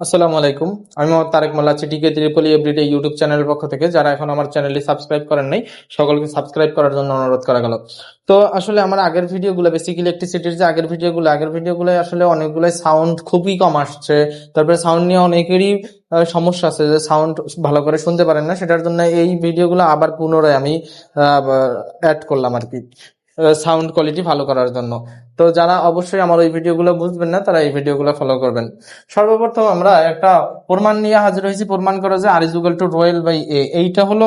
আসসালামু আলাইকুম। আমি মোহাম্মদ তারেক মোল্লা চিটিকে ত্রিপলি এভরিডে ইউটিউব চ্যানেলের পক্ষ থেকে। যারা এখন আমার চ্যানেলটি সাবস্ক্রাইব করেন নাই, সকলকে সাবস্ক্রাইব করার জন্য অনুরোধ করা গেল। তো আসলে আমার আগের ভিডিওগুলো বেসিক ইলেকট্রিসিটির যে আগের ভিডিওগুলো আগের ভিডিওগুলো আসলে অনেকগুলো সাউন্ড খুবই কম আসছে। তারপরে সাউন্ড নিয়ে অনেকেরই সমস্যা আছে যে সাউন্ড ভালো করে শুনতে পারেন না। সেটার জন্য এই ভিডিওগুলো আবার পুনরায় আমি অ্যাড করলাম আর কি সাউন্ড কোয়ালিটি ভালো করার জন্য। তো যারা অবশ্যই আমার ওই ভিডিওগুলো বুঝবেন না, তারা এই ভিডিওগুলো ফলো করবেন। সর্বপ্রথম আমরা একটা প্রমাণ নিয়ে হাজির হয়েছি। প্রমাণ করে যে R is to rho L by A এইটা হলো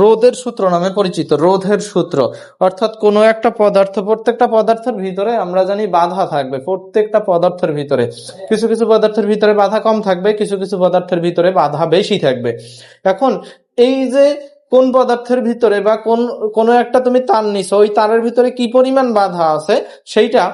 রোধের সূত্র নামে পরিচিত, রোধের সূত্র। অর্থাৎ কোনো একটা পদার্থ, প্রত্যেকটা পদার্থের ভিতরে আমরা জানি বাধা থাকবে, প্রত্যেকটা পদার্থের ভিতরে। কিছু কিছু পদার্থের ভিতরে বাধা কম থাকবে, কিছু কিছু পদার্থের ভিতরে বাধা বেশি থাকবে। এখন এই যে কোন পদার্থের ভিতরে বা কোন, কোনো একটা তুমি তার নিছো, ওই তারের ভিতরে কি পরিমাণ বাধা আছে, সেইটা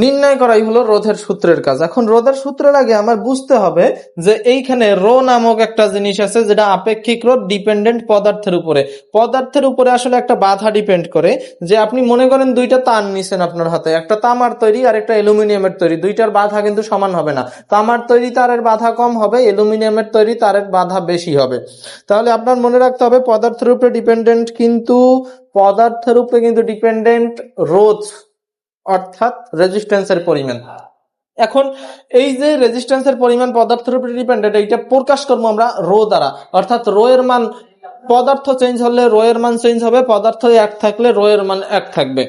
নির্ণয় করাই হলো রোধের সূত্রের কাজ। এখন রোধের সূত্রের আগে আমার বুঝতে হবে যে এইখানে রো নামক একটা জিনিস আছে যেটা আপেক্ষিক রোধ ডিপেন্ডেন্ট পদার্থের উপরে। পদার্থের উপরে আসলে একটা বাধা ডিপেন্ড করে যে আপনি মনে করেন দুইটা তার নিছেন আপনার হাতে। একটা তামার তৈরি আর একটা অ্যালুমিনিয়ামের তৈরি। দুইটার বাধা কিন্তু সমান হবে না। তামার তৈরি তারের বাধা কম হবে, অ্যালুমিনিয়ামের তৈরি তারের বাধা বেশি হবে। তাহলে আপনার মনে রাখতে হবে পদার্থের উপরে ডিপেন্ডেন্ট কিন্তু পদার্থের উপরে কিন্তু ডিপেন্ডেন্ট রোধ অর্থাৎ রেজিস্ট্যান্সের পরিমাণ। এখন এই যে রেজিস্ট্যান্সের পরিমাণ পদার্থের উপরে ডিপেন্ডেন্ট এইটা প্রকাশ করব আমরা রো দ্বারা। অর্থাৎ রো এর মান, পদার্থ চেঞ্জ হলে রো এর মান চেঞ্জ হবে, পদার্থ এক থাকলে রো এর মান এক থাকবে।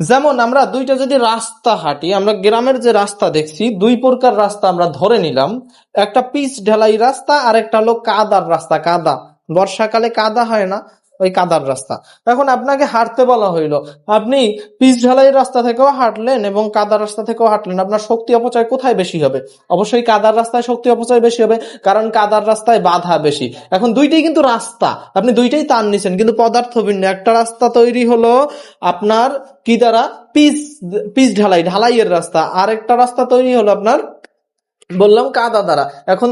যেমন আমরা দুইটা যদি রাস্তা হাঁটি, আমরা গ্রামের যে রাস্তা দেখছি, দুই প্রকার রাস্তা আমরা ধরে নিলাম। একটা পিচ ঢালাই রাস্তা আর একটা হলো কাদার রাস্তা, কাদা। বর্ষাকালে কাদা হয় না। ওই কাদার রাস্তা। এখন আপনাকে হাঁটতে বলা হইল, আপনি পিচ ঢালাই রাস্তা থেকেও হাঁটলেন এবং কাদার রাস্তা থেকেও হাঁটলেন, আপনার শক্তি অপচয় কোথায় বেশি হবে? অবশ্যই কাদার রাস্তায় শক্তি অপচয় বেশি হবে, কারণ কাদার রাস্তায় বাধা বেশি। এখন দুইটাই কিন্তু রাস্তা, আপনি দুইটাই তার নিছেন, কিন্তু পদার্থ ভিন্ন একটা রাস্তা তৈরি হলো আপনার কি দ্বারা? পিচ পিচ ঢালাই, ঢালাইয়ের রাস্তা। আর একটা রাস্তা তৈরি হলো আপনার বললাম কাদা দ্বারা এখন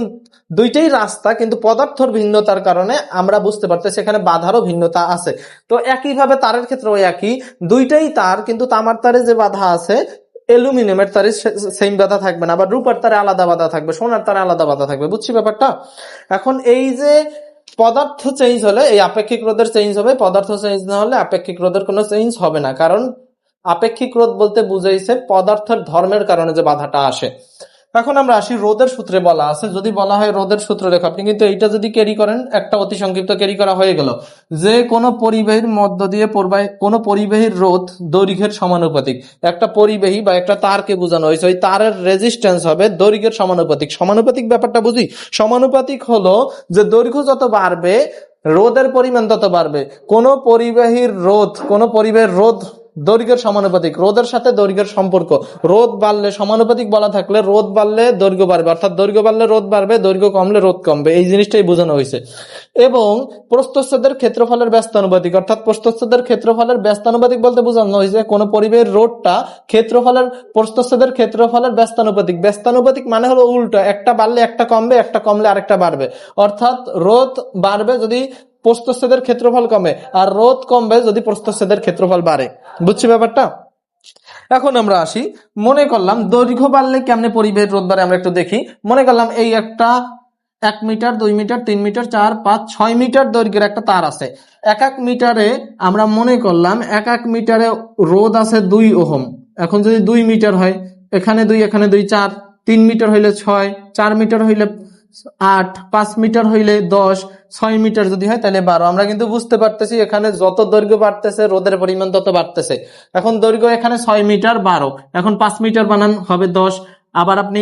দুইটাই রাস্তা, কিন্তু পদার্থর ভিন্নতার কারণে আমরা বুঝতে পারতেছি এখানে বাধারও ভিন্নতা আছে। তো একইভাবে তারের ক্ষেত্রেও একই, দুইটাই তার, কিন্তু তামার তারে যে বাধা আছে, অ্যালুমিনিয়ামের তারে সেম বাধা থাকবে না, আবার রূপার তারে আলাদা বাধা থাকবে, সোনার তারে আলাদা বাধা থাকবে, বুঝছি ব্যাপারটা? এখন এই যে পদার্থ চেঞ্জ হলে, এই আপেক্ষিক রোধের চেঞ্জ হবে, পদার্থ চেঞ্জ না হলে আপেক্ষিক রোধের কোনো চেঞ্জ হবে না, কারণ আপেক্ষিক রোধ বলতে বুঝাইছে পদার্থের ধর্মের কারণে যে বাধাটা আসে। এখন আমরা আসি রোদের সূত্রে বলা আছে। যদি বলা হয় রোদের সূত্র রেখা, আপনি কিন্তু এইটা যদি ক্যারি করেন, একটা অতি সংক্ষিপ্ত ক্যারি করা হয়ে গেল। যে কোনো পরিবাহীর মধ্য দিয়ে কোনো পরিবাহীর রোধ দৈর্ঘ্যের সমানুপাতিক। একটা পরিবাহী বা একটা তারকে বোঝানো হয়েছে, ওই তারের রেজিস্ট্যান্স হবে দৈর্ঘ্যের সমানুপাতিক। সমানুপাতিক ব্যাপারটা বুঝি? সমানুপাতিক হলো যে দৈর্ঘ্য যত বাড়বে রোদের পরিমাণ তত বাড়বে। কোনো পরিবাহীর রোধ, কোন পরিবাহীর রোধ দৈর্ঘ্যের সমানুপাতিক। রোদের সাথে দৈর্ঘ্যের সম্পর্ক। রোদ বাড়লে সমানুপাতিক বলা থাকলে রোদ বাড়লে দৈর্ঘ্য বাড়বে। অর্থাৎ দৈর্ঘ্য বাড়লে রোদ বাড়বে, দৈর্ঘ্য কমলে রোদ কমবে। এই জিনিসটাই বোঝানো হয়েছে। এবং প্রস্তচ্ছেদের ক্ষেত্রফলের ব্যস্তানুপাতিক। অর্থাৎ প্রস্তচ্ছেদের ক্ষেত্রফলের ব্যস্তানুপাতিক বলতে বোঝানো হয়েছে কোন পরিবেশ রোডটা ক্ষেত্রফলের প্রস্তচ্ছেদের ক্ষেত্রফলের ব্যস্তানুপাতিক। ব্যস্তানুপাতিক মানে হলো উল্টো। একটা বাড়লে একটা কমবে, একটা কমলে আরেকটা বাড়বে। অর্থাৎ রোদ বাড়বে যদি প্রস্তচ্ছেদের ক্ষেত্রফল কমে আর রোদ কমবে যদি প্রস্তচ্ছেদের ক্ষেত্রফল বাড়ে। বুঝছি ব্যাপারটা? এখন আমরা আসি। মনে করলাম দৈর্ঘ্য বাড়লে কেমনে পরিবেশ রোদ বাড়ে আমরা একটু দেখি। মনে করলাম এই একটা এক মিটার, দুই মিটার, তিন মিটার, চার, পাঁচ, ছয় মিটার দৈর্ঘ্যের একটা তার আছে। এক এক মিটারে আমরা মনে করলাম এক এক মিটারে রোদ আছে দুই ওহম। এখন যদি দুই মিটার হয়, এখানে দুই এখানে দুই, চার, তিন মিটার হইলে ছয়, চার মিটার হইলে আট, পাঁচ মিটার হইলে দশ, ছয় মিটার যদি হয় তাহলে বারো। আমরা কিন্তু বুঝতে পারতেছি এখানে যত দৈর্ঘ্য বাড়তেছে, রোদের পরিমাণ তত বাড়তেছে। এখন দৈর্ঘ্য এখানে ছয় মিটার, বারো। এখন পাঁচ মিটার বানান হবে দশ, আবার আপনি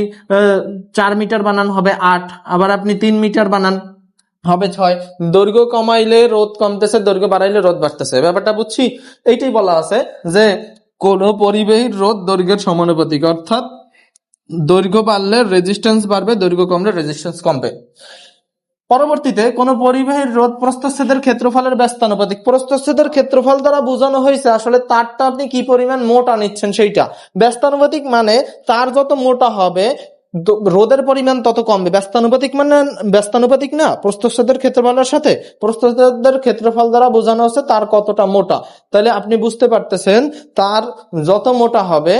চার মিটার বানান হবে আট, আবার আপনি তিন মিটার বানান হবে ছয়। দৈর্ঘ্য কমাইলে রোদ কমতেছে, দৈর্ঘ্য বাড়াইলে রোদ বাড়তেছে। ব্যাপারটা বুঝছি? এইটাই বলা আছে যে কোন পরিবাহীর রোদ দৈর্ঘ্যের সমানুপাতিক, অর্থাৎ দৈর্ঘ্য বাড়লে রেজিস্ট্যান্স বাড়বে, দৈর্ঘ্য কমলে রেজিস্ট্যান্স কমবে। পরবর্তীতে কোন পরিবাহীর রোধ প্রস্তচ্ছেদের ক্ষেত্রফলের ব্যস্তানুপাতিক। প্রস্তচ্ছেদের ক্ষেত্রফল দ্বারা বোঝানো হয়েছে আসলে তারটা আপনি কি পরিমাণ মোটা নিচ্ছেন সেইটা। ব্যস্তানুপাতিক মানে তার যত মোটা হবে রোদের পরিমাণ তত কমবে। ব্যস্তানুপাতিক মানে ব্যস্তানুপাতিক না প্রস্তচ্ছেদের ক্ষেত্রফলের সাথে। প্রস্তচ্ছেদের ক্ষেত্রফল দ্বারা বোঝানো হচ্ছে তার কতটা মোটা। তাহলে আপনি বুঝতে পারতেছেন, তার যত মোটা হবে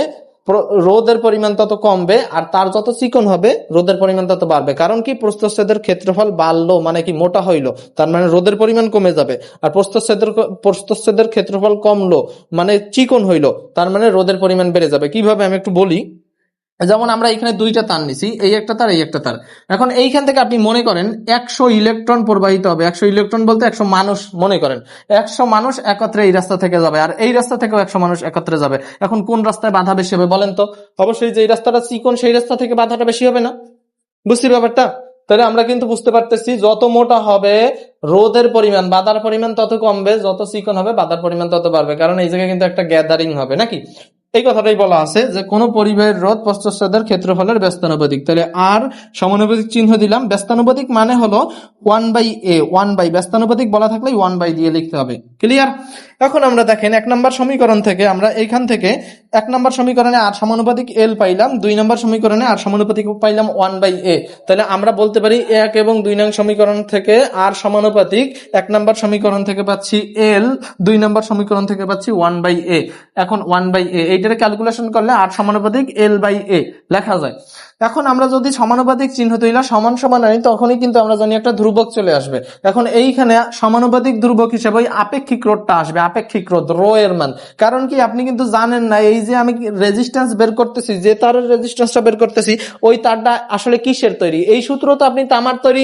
রোদের পরিমাণ তত কমবে আর তার যত চিকন হবে, রোদের পরিমাণ তত বাড়বে। কারণ কি? প্রস্তচ্ছেদের ক্ষেত্রফল বাড়লো মানে কি? মোটা হইল। তার মানে রোদের পরিমাণ কমে যাবে। আর প্রস্তচ্ছেদের প্রস্তচ্ছেদের ক্ষেত্রফল কমলো মানে চিকন হইল। তার মানে রোদের পরিমাণ বেড়ে যাবে। কীভাবে? আমি একটু বলি। যেমন আমরা এখানে দুইটা তার নিছি, এই একটা তার, এই একটা তার। এখন এইখান থেকে আপনি মনে করেন একশো ইলেকট্রন প্রবাহিত হবে। একশো ইলেকট্রন বলতে একশো মানুষ মনে করেন। একশো মানুষ একত্রে এই রাস্তা থেকে যাবে, আর এই রাস্তা থেকেও একশো মানুষ একত্রে যাবে। এখন কোন রাস্তায় বাধা বেশি হবে বলেন তো? অবশ্যই যে এই রাস্তাটা চিকন, সেই রাস্তা থেকে বাধাটা বেশি হবে না? বুঝছি ব্যাপারটা? তাহলে আমরা কিন্তু বুঝতে পারতেছি, যত মোটা হবে, রোদের পরিমাণ, বাধার পরিমাণ তত কমবে, যত চিকন হবে, বাধার পরিমাণ তত বাড়বে। কারণ এই জায়গায় কিন্তু একটা গ্যাদারিং হবে, নাকি? এই কথাটাই বলা আছে যে, কোন পরিবাহের রোধ প্রস্তচ্ছেদের ক্ষেত্রফলের ব্যস্তানুপাতিক। তাহলে আর সমানুপাতিক চিহ্ন দিলাম। ব্যস্তানুপাতিক মানে হলো one by A one by ব্যস্তানুপাতিক বলা থাকলে ওয়ান বাই দিয়ে লিখতে হবে। ক্লিয়ার এখন আমরা দেখেন, এক নম্বর সমীকরণ থেকে আমরা এইখান থেকে এক নম্বর সমীকরণে আর সমানুপাতিক এল পাইলাম, দুই নম্বর সমীকরণে আর সমানুপাতিক পাইলাম ওয়ান বাই এ তাহলে আমরা বলতে পারি এক এবং দুই নং সমীকরণ থেকে আর সমানুপাতিক, এক নম্বর সমীকরণ থেকে পাচ্ছি এল দুই নম্বর সমীকরণ থেকে পাচ্ছি ওয়ান বাই এ এখন ওয়ান বাই এ এইটার ক্যালকুলেশন করলে আর সমানুপাতিক এল বাই এ লেখা যায়। এখন আমরা যদি সমানুপাতিক চিহ্ন তৈলা সমান সমান আনি, তখনই কিন্তু আমরা জানি একটা ধ্রুবক চলে আসবে। এখন এইখানে সমানুপাতিক ধ্রুবক হিসেবে ওই আপেক্ষিক রোধটা আসবে, আপেক্ষিক রোধ, রো এর মান। কারণ কি, আপনি কিন্তু জানেন না, এই যে আমি রেজিস্ট্যান্স বের করতেছি, যে তারের রেজিস্ট্যান্সটা বের করতেছি, ওই তারটা আসলে কিসের তৈরি? এই সূত্র তো আপনি তামার তৈরি,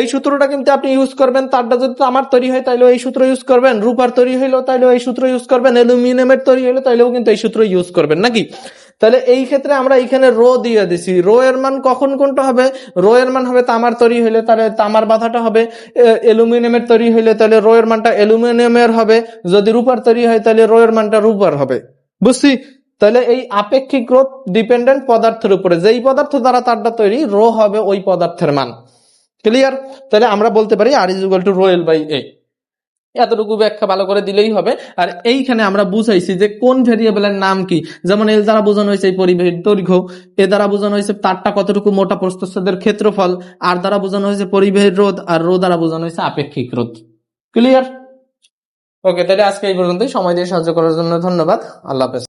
এই সূত্রটা কিন্তু আপনি ইউজ করবেন, তারটা যদি আমার তৈরি হয় তাহলে এই সূত্র ইউজ করবেন, রূপার তৈরি হইল তাহলে এই সূত্র ইউজ করবেন, অ্যালুমিনিয়ামের তৈরি হইল তাহলেও কিন্তু এই সূত্র ইউজ করবেন, নাকি? তাহলে এই ক্ষেত্রে আমরা এখানে রো দিয়ে দিছি। রো এর মান কখন কোনটা হবে? রো এর মান হবে তামার তৈরি হইলে তাহলে তামার বাধাটা হবে। অ্যালুমিনিয়ামের তৈরি হইলে তাহলে রো এর মানটা অ্যালুমিনিয়ামের হবে। যদি রূপার তৈরি হয় তাহলে রো এর মানটা রূপার হবে। বুঝছি? তাহলে এই আপেক্ষিক রোধ ডিপেন্ডেন্ট পদার্থের উপরে, যেই পদার্থ দ্বারা তারটা তৈরি, রো হবে ওই পদার্থের মান। ক্লিয়ার তাহলে আমরা বলতে পারি R is equal to rho L by A এতটুকু ব্যাখ্যা ভালো করে দিলেই হবে। আর এইখানে আমরা বুঝাইছি যে কোন ভেরিয়েবলের নাম কি? যেমন এল দ্বারা বোঝানো হয়েছে এই পরিবাহীর দৈর্ঘ্য এ দ্বারা বোঝানো হয়েছে তারটা কতটুকু মোটা প্রস্তচ্ছেদের ক্ষেত্রফল আর দ্বারা বোঝানো হয়েছে পরিবাহীর রোধ আর রো দ্বারা বোঝানো হয়েছে আপেক্ষিক রোধ। ক্লিয়ার ওকে তাহলে আজকে এই পর্যন্তই। সময় দিয়ে সাহায্য করার জন্য ধন্যবাদ। আল্লাহ হাফেজ।